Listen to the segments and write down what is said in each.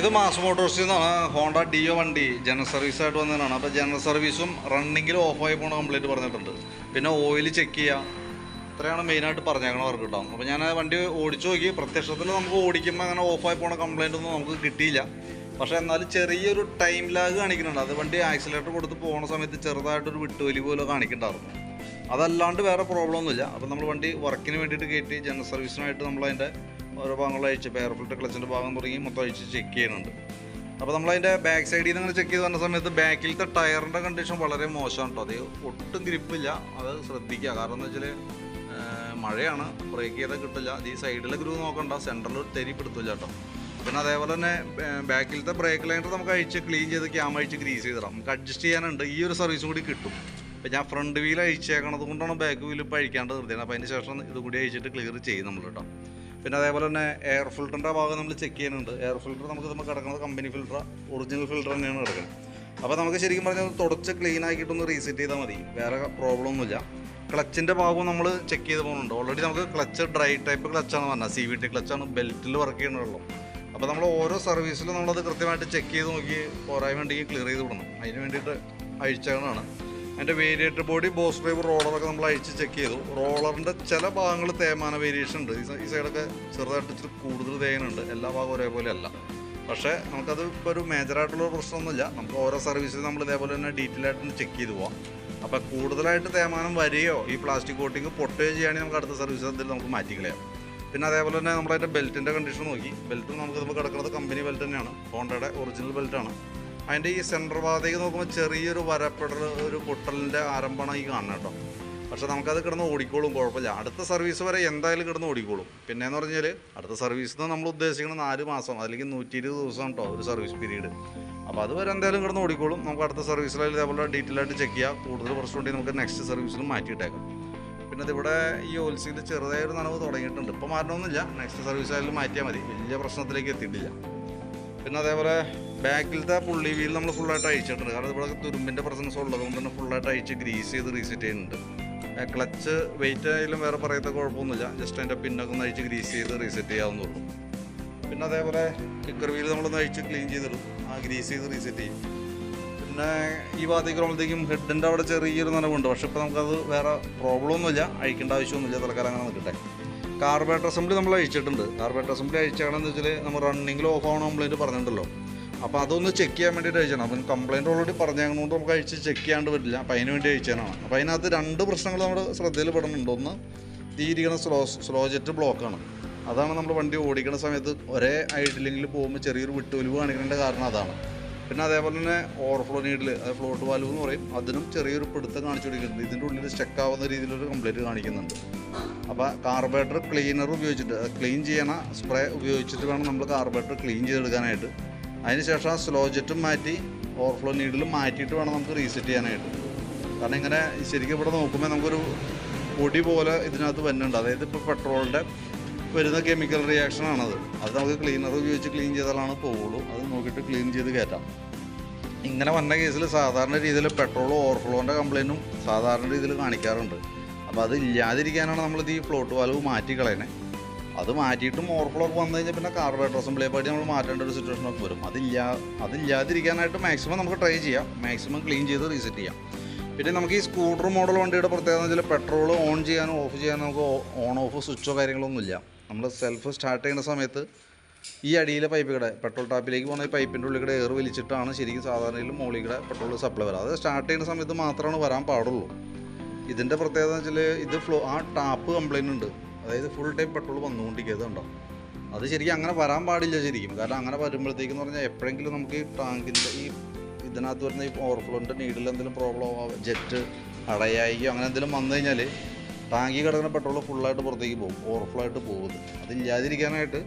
ഇത് മാസ് മോട്ടോഴ്സിൽ നിന്നാണ് ഹോണ്ട ഡിയോ വണ്ടി ജനറൽ സർവീസ് ആയിട്ട് വന്നതാണ് അപ്പോൾ ജനറൽ സർവീസും റണ്ണിങ്ങിൽ ഓഫായി പോകണ കംപ്ലീറ്റ് പറഞ്ഞിട്ടുണ്ട്. പിന്നെ ഓയിൽ ചെക്ക് ചെയ്യുക ഇത്രയാണ് മെയിനായിട്ട് പറഞ്ഞേക്കണ വർക്ക് കിട്ടാം അപ്പോൾ ഞാൻ വണ്ടി ഓടിച്ചു നോക്കി. പ്രത്യക്ഷത്തിൽ നമുക്ക് ഓടിക്കുമ്പോൾ അങ്ങനെ ഓഫായി പോണ കംപ്ലൈന്റ് ഒന്നും നമുക്ക് കിട്ടിയില്ല. പക്ഷേ എന്നാലും ചെറിയൊരു ടൈം ലാഗ് കാണിക്കുന്നുണ്ട്. അത് വണ്ടി ആക്സിലേറ്റർ കൊടുത്ത് പോകുന്ന സമയത്ത് ചെറുതായിട്ടൊരു വിട്ടുവലി പോലെ കാണിക്കുന്നുണ്ടായിരുന്നു. അതല്ലാണ്ട് വേറെ പ്രോബ്ലം ഒന്നുമില്ല അപ്പോൾ നമ്മൾ വണ്ടി വർക്കിന് വേണ്ടിയിട്ട് കയറ്റി ജനറൽ സർവീസിനായിട്ട് നമ്മൾ അതിന്റെ ഓരോ ഭാഗങ്ങൾ അഴിച്ച് പെയർ ഫിൽറ്റർ ക്ലച്ചിന്റെ ഭാഗം തുടങ്ങി മൊത്തം അഴിച്ച് ചെക്ക് ചെയ്യുന്നുണ്ട്. അപ്പോൾ നമ്മളതിന്റെ ബാക്ക് സൈഡിൽ നിന്ന് അങ്ങനെ ചെക്ക് ചെയ്ത് വന്ന സമയത്ത് ബാക്കിലത്തെ ടയറിന്റെ കണ്ടീഷൻ വളരെ മോശമാണ് കേട്ടോ. അത് ഒട്ടും ഗ്രിപ്പില്ല. അത് ശ്രദ്ധിക്കുക. കാരണം എന്ന് വെച്ചാൽ മഴയാണ്. ബ്രേക്ക് ചെയ്താൽ കിട്ടില്ല. അത് ഈ സൈഡിലെ ഗ്രൂ നോക്കണ്ട. സെന്ററിൽ തെരി പിടുത്തില്ല കേട്ടോ. പിന്നെ അതേപോലെ തന്നെ ബാക്കിലത്തെ ബ്രേക്ക് ലൈനർ നമുക്ക് അഴിച്ച് ക്ലീൻ ചെയ്ത് ക്യാം അഴിച്ച് ഗ്രീസ് ചെയ്തിടാം നമുക്ക് അഡ്ജസ്റ്റ് ചെയ്യാനുണ്ട്. ഈ ഒരു സർവീസും കൂടി കിട്ടും. ഇപ്പം ഞാൻ ഫ്രണ്ട് വീൽ അഴിച്ചേക്കണത് കൊണ്ടാണ് ബാക്ക് വീൽ ഇപ്പോൾ അഴിക്കാണ്ട് നിർത്തിയത്. അപ്പോൾ അതിന് ശേഷം ഇത് കൂടി അഴിച്ചിട്ട് ക്ലിയർ ചെയ്യും നമ്മൾ കേട്ടോ പിന്നെ അതേപോലെ തന്നെ എയർ ഫിൽറ്ററിന്റെ ഭാഗം നമ്മൾ ചെക്ക് ചെയ്യുന്നുണ്ട്. എയർ ഫിൽറ്റർ നമുക്ക് നമുക്ക് കിടക്കുന്നത് കമ്പനി ഫിൽറ്റർ ഒറിജിനൽ ഫിൽറ്റർ തന്നെയാണ് കിടക്കുന്നത് അപ്പോൾ നമുക്ക് ശരിക്കും പറഞ്ഞാൽ തുടച്ച് ക്ലീൻ ആക്കിയിട്ടൊന്ന് റീസെറ്റ് ചെയ്താൽ മതി. വേറെ പ്രോബ്ലം ഒന്നുമില്ല. ക്ലച്ചിന്റെ ഭാഗവും നമ്മൾ ചെക്ക് ചെയ്ത് പോകുന്നുണ്ട്. ഓൾറെഡി നമുക്ക് ക്ലച്ച് ഡ്രൈ ടൈപ്പ് ക്ലച്ചാണ് പറഞ്ഞത്. സി വി ടി ക്ലച്ചാണ് ബെൽറ്റിൽ വർക്ക് ചെയ്യണുള്ളൂ അപ്പോൾ നമ്മൾ ഓരോ സർവീസിലും നമ്മളത് കൃത്യമായിട്ട് ചെക്ക് ചെയ്ത് നോക്കി പോരായ്മ ഉണ്ടെങ്കിൽ ക്ലിയർ ചെയ്ത് വിടണം. അതിന് വേണ്ടിയിട്ട് അഴിച്ചതാണ് അതിന്റെ വേരിയേറ്റർ ബോഡി ബോസ് ഡ്രൈവ് റോളറൊക്കെ നമ്മൾ അഴിച്ച് ചെക്ക് ചെയ്തു. റോളറിന്റെ ചില ഭാഗങ്ങൾ തേമാന വേരിയേഷൻ ഉണ്ട്. ഈ സൈഡൊക്കെ ചെറുതായിട്ട് ഇച്ചിരി കൂടുതൽ തേനുണ്ട് എല്ലാ ഭാഗവും ഒരേപോലെ അല്ല. പക്ഷേ നമുക്കത് ഇപ്പോൾ ഒരു മേജറായിട്ടുള്ള പ്രശ്നമൊന്നുമില്ല. നമുക്ക് ഓരോ സർവീസിൽ നമ്മൾ ഇതേപോലെ തന്നെ ഡീറ്റെയിൽ ആയിട്ടൊന്ന് ചെക്ക് ചെയ്ത് പോവാം. അപ്പോൾ കൂടുതലായിട്ട് തേമാനം വരികയോ ഈ പ്ലാസ്റ്റിക് കോട്ടിങ് പൊട്ടുകയോ ചെയ്യുകയാണെങ്കിൽ നമുക്ക് അടുത്ത സർവീസ് എന്തെങ്കിലും നമുക്ക് മാറ്റിക്കളയാം പിന്നെ അതേപോലെ തന്നെ നമ്മളതിന്റെ ബെൽറ്റിന്റെ കണ്ടീഷൻ നോക്കി. ബെൽറ്റ് നമുക്ക് ഇപ്പോൾ കിടക്കുന്നത് കമ്പനി ബെൽറ്റ് തന്നെയാണ്. ഹോണ്ടയുടെ ഒറിജിനൽ ബെൽറ്റാണ് അതിന്റെ ഈ സെന്റർ ഭാഗത്തേക്ക് നോക്കുമ്പോൾ ചെറിയൊരു വരപ്പെടൽ ഒരു പൊട്ടലിന്റെ ആരംഭമാണ് ഈ കാണുന്നത് കേട്ടോ. പക്ഷേ നമുക്കത് കിടന്ന് ഓടിക്കോളും കുഴപ്പമില്ല. അടുത്ത സർവീസ് വരെ എന്തായാലും കിടന്ന് ഓടിക്കോളും. പിന്നെ എന്ന് പറഞ്ഞാൽ അടുത്ത സർവീസ് നമ്മൾ ഉദ്ദേശിക്കുന്നത് നാല് മാസം അല്ലെങ്കിൽ നൂറ്റി ഇരുപത് ദിവസം കേട്ടോ ഒരു സർവീസ് പീരീഡ് അപ്പോൾ അതുവരെ എന്തായാലും കിടന്ന് ഓടിക്കോളും. നമുക്ക് അടുത്ത സർവീസിൽ ഇതേപോലെ ഡീറ്റെയിൽ ആയിട്ട് ചെക്ക് ചെയ്യാം. കൂടുതൽ പ്രശ്നം ഉണ്ടെങ്കിൽ നമുക്ക് നെക്സ്റ്റ് സർവീസിൽ മാറ്റിയിട്ടേക്കാം. പിന്നെ ഇതിവിടെ ഈ ഓൽസിയിൽ ചെറുതായൊരു നനവ് തുടങ്ങിയിട്ടുണ്ട്. ഇപ്പോൾ മാറണമെന്നില്ല നെക്സ്റ്റ് സർവീസ് ആയാലും മാറ്റിയാൽ മതി. വലിയ പ്രശ്നത്തിലേക്ക് എത്തിയിട്ടില്ല. പിന്നെ അതേപോലെ ബാക്കിലത്തെ പുള്ളി വീൽ നമ്മൾ ഫുള്ളായിട്ട് അഴിച്ചിട്ടുണ്ട്. കാരണം ഇവിടെ തുരുമ്പിന്റെ പ്രസൻസ് ഉള്ളത് കൊണ്ട് തന്നെ ഫുള്ളായിട്ട് അഴിച്ച് ഗ്രീസ് ചെയ്ത് റീസെറ്റ് ചെയ്യുന്നുണ്ട്. ക്ലച്ച് വെയിറ്റ് ആയാലും വേറെ പറയത്ത കുഴപ്പമൊന്നുമില്ല. ജസ്റ്റ് അതിന്റെ പിന്നൊക്കെ ഒന്ന് അഴിച്ച് ഗ്രീസ് ചെയ്ത് റീസെറ്റ് ചെയ്യാവുന്നുള്ളൂ പിന്നെ അതേപോലെ കിക്കർ വീൽ നമ്മളൊന്ന് അഴിച്ച് ക്ലീൻ ചെയ്തിടും. ആ ഗ്രീസ് ചെയ്ത് റീസെറ്റ് ചെയ്യും. പിന്നെ ഈ ഭാഗത്തേക്ക് വരുമ്പോഴത്തേക്കും ഹെഡിന്റെ അവിടെ ചെറിയൊരു നനവുണ്ട്. പക്ഷെ ഇപ്പോൾ നമുക്കത് വേറെ പ്രോബ്ലം ഒന്നുമില്ല. അഴിക്കേണ്ട ആവശ്യമൊന്നുമില്ല. തൽക്കാലം അങ്ങനെ നിൽക്കട്ടെ. കാർബേറ്റർ അസംബ്ലി നമ്മൾ അഴിച്ചിട്ടുണ്ട്. കാർബേറ്റർ അസംബ്ലി അഴിച്ചാണെന്ന് വെച്ചാൽ നമ്മൾ റണ്ണിങ്ങിൽ ഓഫ് ആവണം കംപ്ലൈന്റ് പറഞ്ഞിട്ടുണ്ടല്ലോ. അപ്പോൾ അതൊന്ന് ചെക്ക് ചെയ്യാൻ വേണ്ടിയിട്ട് അയച്ചാണ് അപ്പം കംപ്ലയിന്റ് ഓൾറെഡി പറഞ്ഞതുകൊണ്ട് നമുക്ക് അയച്ച് ചെക്ക് ചെയ്യാണ്ട് പറ്റില്ല അപ്പം അതിന് വേണ്ടി അയച്ചാണ് അപ്പോൾ അതിനകത്ത് രണ്ട് പ്രശ്നങ്ങൾ നമ്മൾ ശ്രദ്ധയിൽ പെടുന്നുണ്ട്. ഒന്ന് തീരിക്കണ സ്ലോ സ്ലോ ജെറ്റ് ബ്ലോക്കാണ് അതാണ് നമ്മൾ വണ്ടി ഓടിക്കുന്ന സമയത്ത് ഒരേ ഐഡിലിങ്ങിൽ പോകുമ്പോൾ ചെറിയൊരു വിട്ടുവലിവ് കാണിക്കേണ്ട കാരണം അതാണ്. പിന്നെ അതേപോലെ തന്നെ ഓവർഫ്ലോ നീഡിൽ അത് ഫ്ലോട്ട് വാൽവ് എന്ന് പറയും. അതിനും ചെറിയൊരു പിടുത്തം കാണിച്ചു കൊടുക്കുന്നുണ്ട്. ഇതിന്റെ ഉള്ളിൽ സ്റ്റക്ക് ആവുന്ന രീതിയിലൊരു കംപ്ലൈന്റ് കാണിക്കുന്നുണ്ട്. അപ്പോൾ കാർബേറ്റർ ക്ലീനർ ഉപയോഗിച്ചിട്ട് ക്ലീൻ ചെയ്യണ സ്പ്രേ ഉപയോഗിച്ചിട്ട് വേണം നമ്മൾ കാർബേറ്റർ ക്ലീൻ ചെയ്തെടുക്കാനായിട്ട്. അതിനുശേഷം ആ സ്ലോ ജെറ്റും മാറ്റി ഓവർഫ്ലോ നീഡിലും മാറ്റിയിട്ട് വേണം നമുക്ക് റീസെറ്റ് ചെയ്യാനായിട്ട്. കാരണം ഇങ്ങനെ ശരിക്കും ഇവിടെ നോക്കുമ്പോൾ നമുക്കൊരു പൊടി പോലെ ഇതിനകത്ത് വരുന്നുണ്ട് അതായത് ഇപ്പോൾ പെട്രോളിന്റെ വരുന്ന കെമിക്കൽ റിയാക്ഷൻ ആണത്. അത് നമുക്ക് ക്ലീനർ ഉപയോഗിച്ച് ക്ലീൻ ചെയ്താലാണ് പോവുള്ളൂ. അത് നോക്കിയിട്ട് ക്ലീൻ ചെയ്ത് കയറ്റാം. ഇങ്ങനെ വന്ന കേസിൽ സാധാരണ രീതിയിൽ പെട്രോൾ ഓവർഫ്ലോന്റെ കംപ്ലൈന്റും സാധാരണ രീതിയിൽ കാണിക്കാറുണ്ട്. അപ്പോൾ അത് ഇല്ലാതിരിക്കാനാണ് നമ്മളിത് ഈ ഫ്ലോട്ട് വാൽവ് മാറ്റി കളയണേ അത് മാറ്റിയിട്ടും ഓവർഫ്ലോ വന്നു കഴിഞ്ഞാൽ പിന്നെ കാർബറേറ്റർ അസംബ്ലി പാടി നമ്മൾ മാറ്റേണ്ട ഒരു സിറ്റുവേഷൻ ഒക്കെ വരും. അതില്ല അതില്ലാതിരിക്കാനായിട്ട് മാക്സിമം നമുക്ക് ട്രൈ ചെയ്യാം. മാക്സിമം ക്ലീൻ ചെയ്ത് റീസെറ്റ് ചെയ്യാം. പിന്നെ നമുക്ക് ഈ സ്കൂട്ടർ മോഡൽ വണ്ടിയുടെ പ്രത്യേകത എന്ന് വെച്ചാൽ പെട്രോൾ ഓൺ ചെയ്യാനോ ഓഫ് ചെയ്യാനോ നമുക്ക് ഓൺ ഓഫ് സ്വിച്ചോ കാര്യങ്ങളൊന്നുമില്ല. നമ്മൾ സെൽഫ് സ്റ്റാർട്ട് ചെയ്യുന്ന സമയത്ത് ഈ അടിയിലെ പൈപ്പ് കൂടെ പെട്രോൾ ടാപ്പിലേക്ക് പോകുന്ന ഈ പൈപ്പിന്റെ ഉള്ളിൽ കൂടെ എയർ വലിച്ചിട്ടാണ് ശരിക്കും സാധാരണയിൽ മോളി കൂടെ പെട്രോൾ സപ്ലൈ വരാം. അത് സ്റ്റാർട്ട് ചെയ്യുന്ന സമയത്ത് മാത്രമാണ് വരാൻ പാടുള്ളൂ. ഇതിന്റെ പ്രത്യേകത എന്ന് വെച്ചാൽ ഇത് ഫ്ലോ ആ ടാപ്പ് കംപ്ലൈന്റ് ഉണ്ട്. അതായത് ഫുൾ ടൈം പെട്രോൾ വന്നുകൊണ്ടിരിക്കുന്നുണ്ടോ അത് ശരിക്കും അങ്ങനെ വരാൻ പാടില്ല ശരിക്കും. കാരണം അങ്ങനെ വരുമ്പോഴത്തേക്കെന്ന് പറഞ്ഞാൽ എപ്പോഴെങ്കിലും നമുക്ക് ടാങ്കിന്റെ ഈ ഇതിനകത്ത് വരുന്ന ഈ ഓവർഫ്ലോന്റെ നീഡിൽ എന്തെങ്കിലും പ്രോബ്ലം ആവാം? ജെറ്റ് അടയായിക്കോ? അങ്ങനെ എന്തെങ്കിലും വന്നു കഴിഞ്ഞാൽ ടാങ്കി കിടക്കുന്ന പെട്രോൾ ഫുള്ളായിട്ട് പുറത്തേക്ക് പോകും. ഓവർഫ്ലോ ആയിട്ട് പോകുന്നത്. അതില്ലാതിരിക്കാനായിട്ട്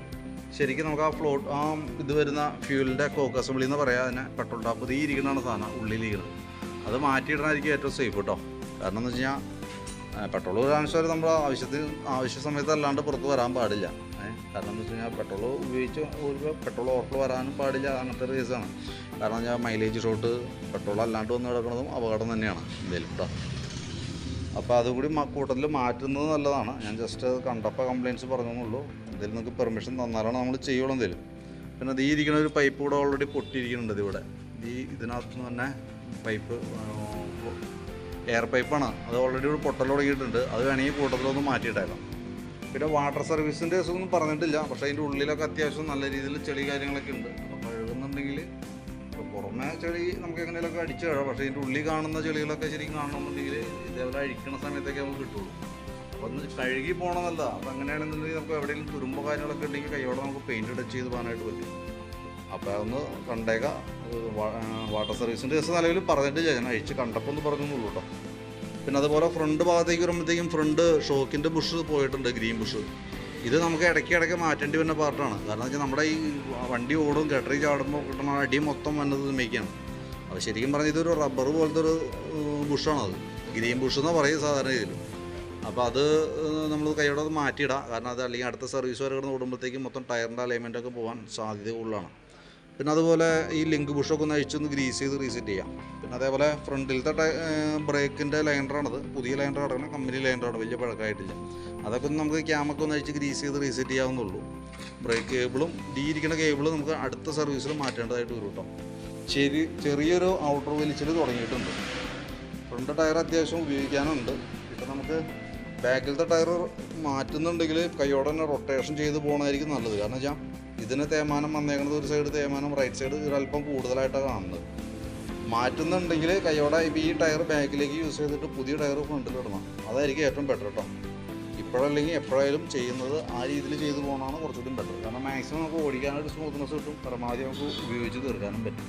ശരിക്കും നമുക്ക് ആ ഫ്ലോട്ട് ആ ഇത് വരുന്ന ഫ്യൂലിന്റെ കോക്ക് അസംബ്ലി എന്ന് പറയാം അതിനെ പെട്രോൾ ടാപ്പ് തീ ഇരിക്കുന്നതാണ് സാധനം ഉള്ളിലിരിക്കുന്നത് അത് മാറ്റിയിടണമായിരിക്കും ഏറ്റവും സേഫ് കേട്ടോ കാരണം എന്ന് വെച്ച് കഴിഞ്ഞാൽ പെട്രോൾ വരാനുസരിച്ച് നമ്മൾ ആവശ്യത്തിൽ ആവശ്യ സമയത്ത് അല്ലാണ്ട് പുറത്ത് വരാൻ പാടില്ല. കാരണം എന്ന് വെച്ച് കഴിഞ്ഞാൽ പെട്രോൾ ഉപയോഗിച്ച് ഒരു പെട്രോൾ ഓർഡർ വരാനും പാടില്ല അങ്ങനത്തെ കേസാണ് കാരണം ഞാൻ മൈലേജ് ഷോട്ട് പെട്രോൾ അല്ലാണ്ട് വന്ന് കിടക്കുന്നതും അപകടം തന്നെയാണ് എന്തായാലും കേട്ടോ അപ്പോൾ അതുകൂടി കൂട്ടത്തിൽ മാറ്റുന്നത് നല്ലതാണ്. ഞാൻ ജസ്റ്റ് കണ്ടപ്പോൾ കംപ്ലയിന്റ്സ് പറഞ്ഞെന്നുള്ളൂ എന്തെങ്കിലും നിങ്ങൾക്ക് പെർമിഷൻ തന്നാലാണ് നമ്മൾ ചെയ്യുള്ളൂ എന്തെങ്കിലും പിന്നെ ഈ ഇരിക്കുന്ന ഒരു പൈപ്പ് കൂടെ ഓൾറെഡി പൊട്ടിയിരിക്കുന്നുണ്ട് ഇതിവിടെ. ഈ ഇതിനകത്തുനിന്ന് തന്നെ പൈപ്പ് എയർ പൈപ്പാണ് അത് ഓൾറെഡി ഒരു പൊട്ടൽ തുടങ്ങിയിട്ടുണ്ട്. അത് വേണമെങ്കിൽ കൂട്ടത്തിലൊന്ന് മാറ്റിയിട്ടേക്കാം. പിന്നെ വാട്ടർ സർവീസിന്റെ കേസൊന്നും പറഞ്ഞിട്ടില്ല. പക്ഷേ അതിന്റെ ഉള്ളിലൊക്കെ അത്യാവശ്യം നല്ല രീതിയിൽ ചെളി കാര്യങ്ങളൊക്കെ ഉണ്ട്. അപ്പോൾ കഴുകുന്നുണ്ടെങ്കിൽ പുറമേ ചെളി നമുക്ക് എങ്ങനെയൊക്കെ അടിച്ച് കഴുകാം. പക്ഷേ ഇതിന്റെ ഉള്ളിൽ കാണുന്ന ചെളികളൊക്കെ ശരിക്കും കാണണമെന്നുണ്ടെങ്കിൽ ഇതേപോലെ അഴിക്കുന്ന സമയത്തൊക്കെ നമുക്ക് കിട്ടുള്ളൂ. അപ്പോൾ ഒന്ന് കഴുകി പോകണമെന്നല്ല അപ്പോൾ അങ്ങനെയാണെന്നുണ്ടെങ്കിൽ നമുക്ക് എവിടെയെങ്കിലും തുരുമ്പോ കാര്യങ്ങളൊക്കെ ഉണ്ടെങ്കിൽ കൈയോടെ നമുക്ക് പെയിന്റ് ടച്ച് ചെയ്ത് പോകാനായിട്ട് പറ്റും. അപ്പോൾ അതൊന്ന് കണ്ടേക്കാം. വാട്ടർ സർവീസിന്റെ കേസ് നിലവിൽ പറഞ്ഞിട്ട് ഞാൻ അഴിച്ച് കണ്ടപ്പോൾ ഒന്ന് പറഞ്ഞുള്ളൂ കേട്ടോ പിന്നെ അതുപോലെ ഫ്രണ്ട് ഭാഗത്തേക്ക് വരുമ്പോഴത്തേക്കും ഫ്രണ്ട് ഷോക്കിന്റെ ബുഷ് പോയിട്ടുണ്ട് ഗ്രീൻ ബുഷ് ഇത് നമുക്ക് ഇടയ്ക്ക് ഇടയ്ക്ക് മാറ്റേണ്ടി വരുന്ന പാർട്ടാണ് കാരണം വെച്ചാൽ നമ്മുടെ ഈ വണ്ടി ഓടും കെട്ടറി ചാടുമ്പോൾ കിട്ടുന്ന അടി മൊത്തം വന്നത് മേക്കാണ് അത് ശരിക്കും പറഞ്ഞാൽ ഇതൊരു റബ്ബർ പോലത്തെ ഒരു ബുഷാണത് ഗ്രീൻ ബുഷ് എന്ന് പറയും സാധാരണ രീതിയിൽ. അപ്പോൾ അത് നമ്മൾ കൈയോടെ അത് മാറ്റിയിടാം. കാരണം അത് അല്ലെങ്കിൽ അടുത്ത സർവീസ് വരെ കിടന്ന് ഓടുമ്പോഴത്തേക്കും മൊത്തം ടയറിന്റെ അലൈൻമെന്റൊക്കെ പോകാൻ സാധ്യത കൂടുതലാണ്. പിന്നെ അതുപോലെ ഈ ലിങ്ക് ബുഷൊക്കെ ഒന്ന് അഴിച്ചൊന്ന് ഗ്രീസ് ചെയ്ത് റീസെറ്റ് ചെയ്യാം. പിന്നെ അതേപോലെ ഫ്രണ്ടിലത്തെ ബ്രേക്കിന്റെ ലൈൻഡറാണത് പുതിയ ലൈൻഡർ അടക്കണം കമ്പനി ലൈൻഡറാണ് വലിയ പഴക്കമായിട്ടില്ല. അതൊക്കെ ഒന്ന് നമുക്ക് ക്യാമൊക്കെ ഒന്ന് അഴിച്ച് ഗ്രീസ് ചെയ്ത് റീസെറ്റ് ചെയ്യാവുന്നുള്ളൂ ബ്രേക്ക് കേബിളും ഡി ഇരിക്കുന്ന കേബിളും നമുക്ക് അടുത്ത സർവീസിൽ മാറ്റേണ്ടതായിട്ട് വരും കേട്ടോ. ചെറിയ ചെറിയൊരു ഔട്ടർ വലിച്ചിൽ തുടങ്ങിയിട്ടുണ്ട്. ഫ്രണ്ട് ടയർ അത്യാവശ്യം ഉപയോഗിക്കാനുണ്ട്. ഇപ്പം നമുക്ക് ബാക്കിലത്തെ ടയർ മാറ്റുന്നുണ്ടെങ്കിൽ കൈയോടെ തന്നെ റൊട്ടേഷൻ ചെയ്ത് പോകണമായിരിക്കും നല്ലത്. കാരണം വെച്ചാൽ ഇതിന് തേമാനം വന്നേക്കുന്നത് ഒരു സൈഡ് തേമാനം റൈറ്റ് സൈഡ് ഒരല്പം കൂടുതലായിട്ടാണ് കാണുന്നത്. മാറ്റുന്നുണ്ടെങ്കിൽ കൈയോടെ ഈ ടയർ ബാക്കിലേക്ക് യൂസ് ചെയ്തിട്ട് പുതിയ ടയർ ഫ്രണ്ടിൽ ഇടണം. അതായിരിക്കും ഏറ്റവും ബെറ്റർ കേട്ടോ ഇപ്പോഴല്ലെങ്കിൽ എപ്പോഴായാലും ചെയ്യുന്നത് ആ രീതിയിൽ ചെയ്തു പോകണമാണ് കുറച്ചുകൂടി ബെറ്റർ കാരണം മാക്സിമം നമുക്ക് ഓടിക്കാനൊരു സ്മൂത്ത്നെസ് കിട്ടും പരമാവധി നമുക്ക് ഉപയോഗിച്ച് തീർക്കാനും പറ്റും.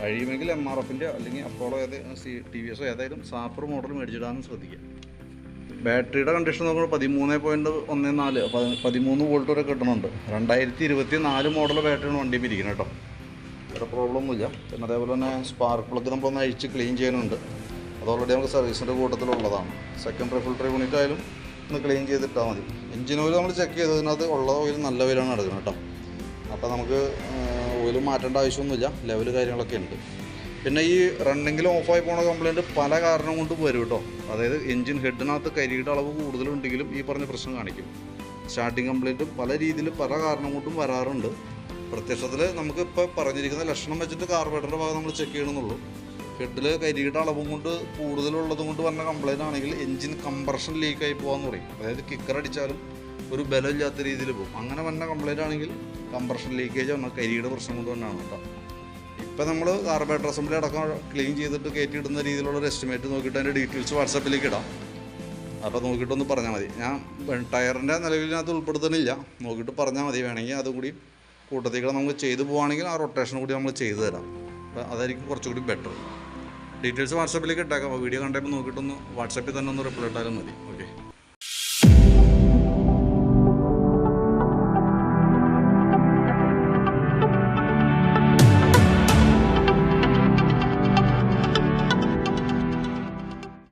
കഴിയുമെങ്കിൽ എം ആർ എഫിന്റെ അല്ലെങ്കിൽ അപ്പോളോ ഏത് ടി വി എസോ ഏതായാലും സാപ്പർ മോഡൽ മേടിച്ചിടാനും ശ്രദ്ധിക്കുക ബാറ്ററിയുടെ കണ്ടീഷൻ നോക്കുമ്പോൾ പതിമൂന്ന് പോയിന്റ് ഒന്ന് നാല് പതി- പതിമൂന്ന് വോൾട്ട് വരെ കിട്ടുന്നുണ്ട് രണ്ടായിരത്തി ഇരുപത്തി നാല് മോഡൽ ബാറ്ററിയാണ് വണ്ടി പിരിക്കുന്നത് കേട്ടോ. വേറെ പ്രോബ്ലം ഒന്നുമില്ല. പിന്നെ അതേപോലെ തന്നെ സ്പാർക്ക് പ്ലഗ് നമ്മളൊന്ന് അഴിച്ച് ക്ലീൻ ചെയ്യാനുണ്ട്. അത് ഓൾറെഡി നമുക്ക് സർവീസിന്റെ കൂട്ടത്തിലുള്ളതാണ്. സെക്കൻഡറി ഫിൽട്ടർ യൂണിറ്റ് ആയാലും ഒന്ന് ക്ലീൻ ചെയ്തിട്ടാൽ മതി. എഞ്ചിൻ ഓയിൽ നമ്മൾ ചെക്ക് ചെയ്തതിനകത്ത് ഉള്ള ഓയിൽ നല്ല ഓയിലാണ് എടുക്കുന്നത് കേട്ടോ. അപ്പോൾ നമുക്ക് ഓയിൽ മാറ്റേണ്ട ആവശ്യമൊന്നുമില്ല. ലെവൽ കാര്യങ്ങളൊക്കെ ഉണ്ട്. പിന്നെ ഈ റണ്ണിങ്ങിൽ ഓഫായി പോണ കംപ്ലൈന്റ് പല കാരണം കൊണ്ട് വരും കേട്ടോ അതായത് എഞ്ചിൻ ഹെഡിനകത്ത് കരിയുടെ അളവ് കൂടുതലുണ്ടെങ്കിലും ഈ പറഞ്ഞ പ്രശ്നം കാണിക്കും. സ്റ്റാർട്ടിങ് കംപ്ലൈന്റും പല രീതിയിൽ പല കാരണം കൊണ്ടും വരാറുണ്ട്. പ്രത്യക്ഷത്തിൽ നമുക്ക് ഇപ്പോൾ പറഞ്ഞിരിക്കുന്ന ലക്ഷണം വെച്ചിട്ട് കാർബറേറ്ററിന്റെ ഭാഗം നമ്മൾ ചെക്ക് ചെയ്യണമെന്നുള്ളൂ. ഹെഡിൽ കരിയുടെ അളവും കൊണ്ട് കൂടുതലുള്ളത് കൊണ്ട് വന്ന കംപ്ലൈന്റ് ആണെങ്കിൽ എഞ്ചിൻ കംപ്രഷൻ ലീക്കായി പോകാമെന്ന് പറയും. അതായത് കിക്കർ അടിച്ചാലും ഒരു ബലമില്ലാത്ത രീതിയിൽ പോകും. അങ്ങനെ വന്ന കംപ്ലൈന്റ് ആണെങ്കിൽ കംപ്രഷൻ ലീക്കേജ് വന്ന കരിയുടെ പ്രശ്നം കൊണ്ട് തന്നെയാണ് കേട്ടോ ഇപ്പം നമ്മൾ കാർബറേറ്റർ അസംബ്ലി അടക്കം ക്ലീൻ ചെയ്തിട്ട് കയറ്റിയിടുന്ന രീതിയിലുള്ള ഒരു എസ്റ്റിമേറ്റ് നോക്കിയിട്ട് അതിന്റെ ഡീറ്റെയിൽസ് വാട്സാപ്പിലേക്ക് ഇടാം. അപ്പോൾ നോക്കിയിട്ടൊന്ന് പറഞ്ഞാൽ മതി. ഞാൻ ടയറിന്റെ നിലവിലിനകത്ത് ഉൾപ്പെടുത്തുന്നില്ല. നോക്കിയിട്ട് പറഞ്ഞാൽ മതി. വേണമെങ്കിൽ അതുകൂടി കൂട്ടത്തേക്ക് നമുക്ക് ചെയ്തു പോവുകയാണെങ്കിൽ ആ റൊട്ടേഷൻ കൂടി നമ്മൾ ചെയ്തു തരാം. അപ്പോൾ അതായിരിക്കും കുറച്ചുകൂടി ബെറ്റർ ഡീറ്റെയിൽസ് വാട്സാപ്പിലേക്ക് ഇട്ടേക്കാം. വീഡിയോ കണ്ടപ്പോൾ നോക്കിയിട്ടൊന്ന് വാട്സാപ്പിൽ തന്നെ ഒന്ന് റിപ്ലൈ ഇട്ടാലും മതി. ഓക്കെ